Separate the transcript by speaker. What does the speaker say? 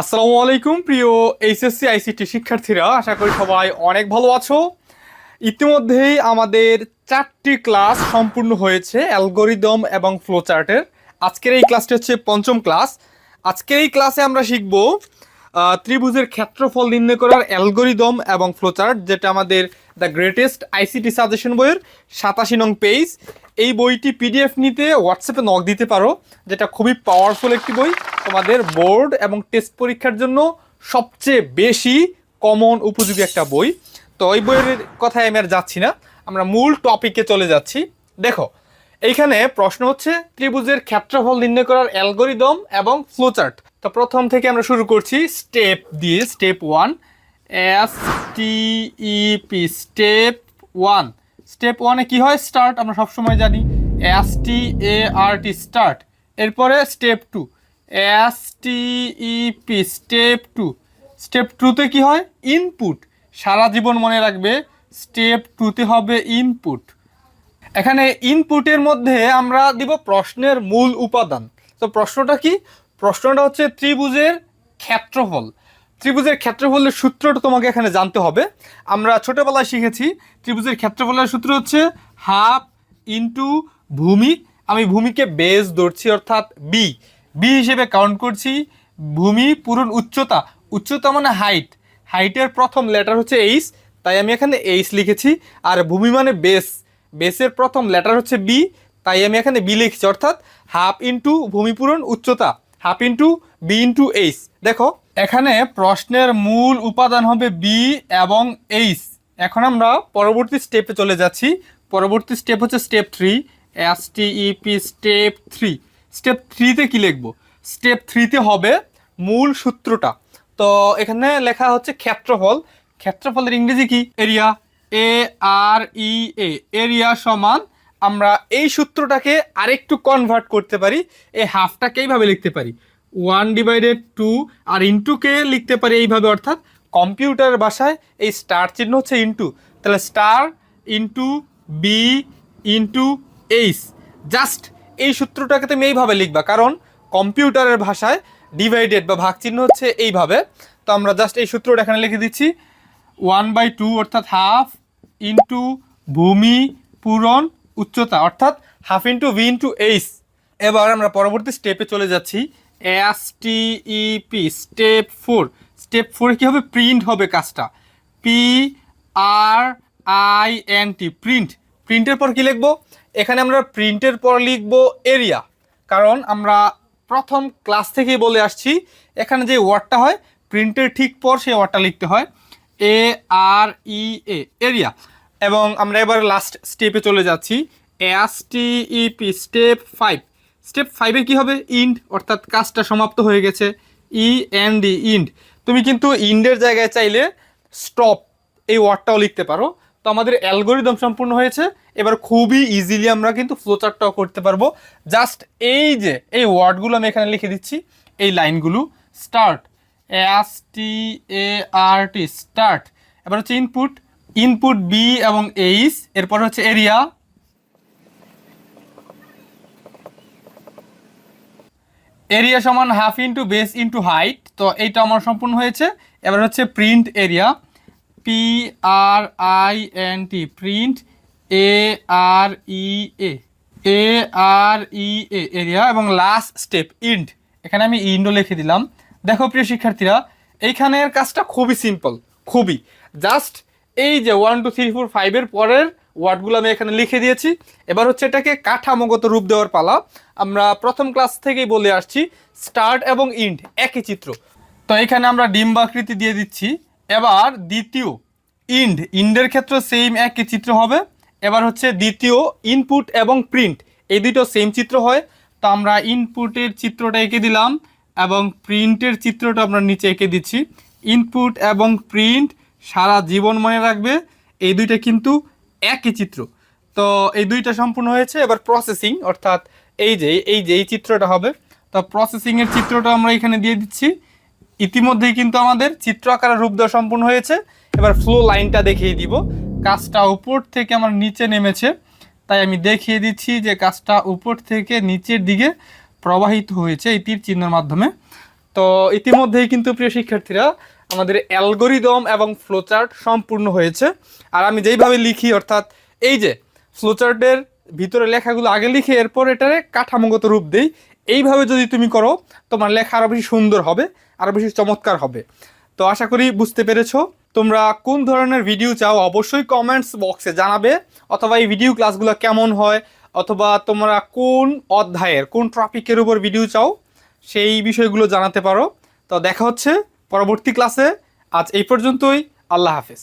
Speaker 1: আসসালামু আলাইকুম, প্রিয় এইচএসসি, আইসিটি শিক্ষার্থীরা। আশা করি সবাই অনেক ভালো আছো। ইতিমধ্যেই আমাদের চারটি ক্লাস সম্পূর্ণ হয়েছে, অ্যালগোরিদম এবং ফ্লোচার্টের। আজকের এই ক্লাসটি হচ্ছে পঞ্চম ক্লাস। আজকের এই ক্লাসে আমরা শিখব ত্রিভুজের ক্ষেত্রফল নির্ণয় করার অ্যালগোরিদম এবং ফ্লোচার্ট, যেটা আমাদের দ্য গ্রেটেস্ট আইসিটি সাজেশন বইয়ের সাতাশি নং পেজ। এই বইটি পিডিএফ নিতে হোয়াটসঅ্যাপে নক দিতে পারো, যেটা খুবই পাওয়ারফুল একটি বই। তোমাদের বোর্ড এবং টেস্ট পরীক্ষার জন্য সবচেয়ে বেশি কমন উপযোগী একটা বই। তো এই বইয়ের কথায় আমি আর যাচ্ছি না, আমরা মূল টপিকে চলে যাচ্ছি। দেখো, এইখানে প্রশ্ন হচ্ছে, ত্রিভুজের ক্ষেত্রফল নির্ণয় করার অ্যালগোরিদম এবং ফ্লোচার্ট তো প্রথম থেকে আমরা শুরু করছি স্টেপ দিয়ে step one S T E P step one step ওয়ানে কি হয়? স্টার্ট আমরা সবসময় জানি। S T A R T start এরপরে step two S T E P step two step টুতে কি হয়? ইনপুট সারা জীবন মনে রাখবে স্টেপ টুতে হবে ইনপুট এখানে ইনপুটের মধ্যে আমরা দিব প্রশ্নের মূল উপাদান। তো প্রশ্নটা কি? প্রশ্নটা হচ্ছে ত্রিভুজের ক্ষেত্রফল। ত্রিভুজের ক্ষেত্রফলের সূত্রটা তোমাকে এখানে জানতে হবে। আমরা ছোটবেলায় শিখেছি, ত্রিভুজের ক্ষেত্রফলের সূত্র হচ্ছে হাফ ইন্টু ভূমি। আমি ভূমিকে বেস ধরছি অর্থাৎ বি বি হিসেবে কাউন্ট করছি ভূমি পূরণ উচ্চতা। উচ্চতা মানে হাইট হাইটের প্রথম লেটার হচ্ছে এইচ তাই আমি এখানে এইচ লিখেছি। আর ভূমি মানে বেস বেসের প্রথম লেটার হচ্ছে বি তাই আমি এখানে বি লিখেছি। অর্থাৎ হাফ ইন্টু ভূমিপূরণ উচ্চতা। Half into B into H দেখো, এখানে প্রশ্নের মূল উপাদান হবে বি এবং এইচ এখন আমরা পরবর্তী স্টেপে চলে যাচ্ছি। পরবর্তী স্টেপ হচ্ছে step three S T E P step three step থ্রিতে কী লিখব? স্টেপ থ্রিতে হবে মূল সূত্রটা। তো এখানে লেখা হচ্ছে ক্ষেত্রফল। ক্ষেত্রফলের ইংরেজি কি? Area A R E A area সমান আমরা এই সূত্রটাকে আরেকটু কনভার্ট করতে পারি, এই হাফটাকে এইভাবে লিখতে পারি। ওয়ান ডিভাইডেড টু আর ইন্টুকে লিখতে পারি এইভাবে, অর্থাৎ কম্পিউটার ভাষায় এই স্টার চিহ্ন হচ্ছে ইন্টু তাহলে star into B into H just এই সূত্রটাকে তুমি এইভাবে লিখবা, কারণ কম্পিউটারের ভাষায় ডিভাইডেড বা ভাগ চিহ্ন হচ্ছে এইভাবে। তো আমরা জাস্ট এই সূত্রটা এখানে লিখে দিচ্ছি। ওয়ান বাই টু অর্থাৎ হাফ ইন্টু ভূমি পূরণ উচ্চতা, অর্থাৎ half into B into H এবার আমরা পরবর্তী স্টেপে চলে যাচ্ছি। S T E P step four step ফোরে কী হবে প্রিন্ট হবে কাজটা? P R I N T print প্রিন্টের পর কি লিখব? এখানে আমরা প্রিন্টের পর লিখব এরিয়া কারণ আমরা প্রথম ক্লাস থেকেই বলে আসছি, এখানে যে ওয়ার্ডটা হয় প্রিন্টের ঠিক পর সেই ওয়ার্ডটা লিখতে হয়। এ আর ই এ এরিয়া এবং আমরা এবার লাস্ট স্টেপে চলে যাচ্ছি। S T E P step five step ফাইভে কী হবে? ইন্ড অর্থাৎ কাজটা সমাপ্ত হয়ে গেছে। ই এন ডি ইন্ড তুমি কিন্তু ইন্ডের জায়গায় চাইলে স্টপ এই ওয়ার্ডটাও লিখতে পারো। তো আমাদের অ্যালগোরিদম সম্পূর্ণ হয়েছে। এবার খুবই ইজিলি আমরা কিন্তু ফ্লোচার্টটাও করতে পারব। জাস্ট এই যে, এই ওয়ার্ডগুলো আমি এখানে লিখে দিচ্ছি। এই লাইনগুলো start S T A R T start এবার হচ্ছে ইনপুট ইনপুট বি এবং এইচ এরপর হচ্ছে এরিয়া এরিয়া সমান half into base into height তো এইটা আমার সম্পূর্ণ হয়েছে। এবার হচ্ছে print area P R I N T print A R E A A R E A area এবং লাস্ট স্টেপ ইন্ড এখানে আমি ইন্ডও লিখে দিলাম। দেখো প্রিয় শিক্ষার্থীরা, এইখানের কাজটা খুবই সিম্পল খুবই। জাস্ট এই যে ওয়ান টু থ্রি ফোর ফাইভের পরের ওয়ার্ডগুলো আমি এখানে লিখে দিয়েছি। এবার হচ্ছে এটাকে কাঠামোগত রূপ দেওয়ার পালা। আমরা প্রথম ক্লাস থেকেই বলে আসছি স্টার্ট এবং ইন্ড একই চিত্র। তো এখানে আমরা ডিম্বাকৃতি দিয়ে দিচ্ছি। এবার দ্বিতীয় ইন্ড ইন্ডের ক্ষেত্রে সেম একই চিত্র হবে। এবার হচ্ছে দ্বিতীয় ইনপুট এবং প্রিন্ট এই দুটো সেম চিত্র হয়। তো আমরা ইনপুটের চিত্রটা এঁকে দিলাম এবং প্রিন্টের চিত্রটা আমরা নিচে এঁকে দিচ্ছি। ইনপুট এবং প্রিন্ট সারা জীবন মনে রাখবে, এই দুইটা কিন্তু একই চিত্র। তো এই দুইটা সম্পূর্ণ হয়েছে, এবার প্রসেসিং অর্থাৎ এই যে এই যে, এই চিত্রটা হবে। তো প্রসেসিংয়ের চিত্রটা আমরা এখানে দিয়ে দিচ্ছি। ইতিমধ্যেই কিন্তু আমাদের চিত্র আকারে রূপ দেওয়া সম্পূর্ণ হয়েছে। এবার ফ্লো লাইনটা দেখিয়ে দিব। কাজটা উপর থেকে আমার নিচে নেমেছে। তাই আমি দেখিয়ে দিচ্ছি যে কাজটা উপর থেকে নিচের দিকে প্রবাহিত হয়েছে এই তীর চিহ্নের মাধ্যমে। তো ইতিমধ্যেই কিন্তু প্রিয় শিক্ষার্থীরা আমাদের অ্যালগোরিদম এবং ফ্লোচার্ট সম্পূর্ণ হয়েছে। আর আমি যেইভাবে লিখি, অর্থাৎ এই যে ফ্লোচার্টের ভিতরে লেখাগুলো আগে লিখে এরপর এটারে কাঠামোগত রূপ দেই, এইভাবে যদি তুমি করো, তোমার লেখা আরও বেশি সুন্দর হবে আরও বেশি চমৎকার হবে। তো আশা করি বুঝতে পেরেছ। তোমরা কোন ধরনের ভিডিও চাও অবশ্যই কমেন্টস বক্সে জানাবে, অথবা এই ভিডিও ক্লাসগুলো কেমন হয়, অথবা তোমরা কোন অধ্যায়ের, কোন টপিকের উপর ভিডিও চাও, সেই বিষয়গুলো জানাতে পারো। তো দেখা হচ্ছে পরবর্তী ক্লাসে আজ এই পর্যন্তই। আল্লাহ হাফেজ।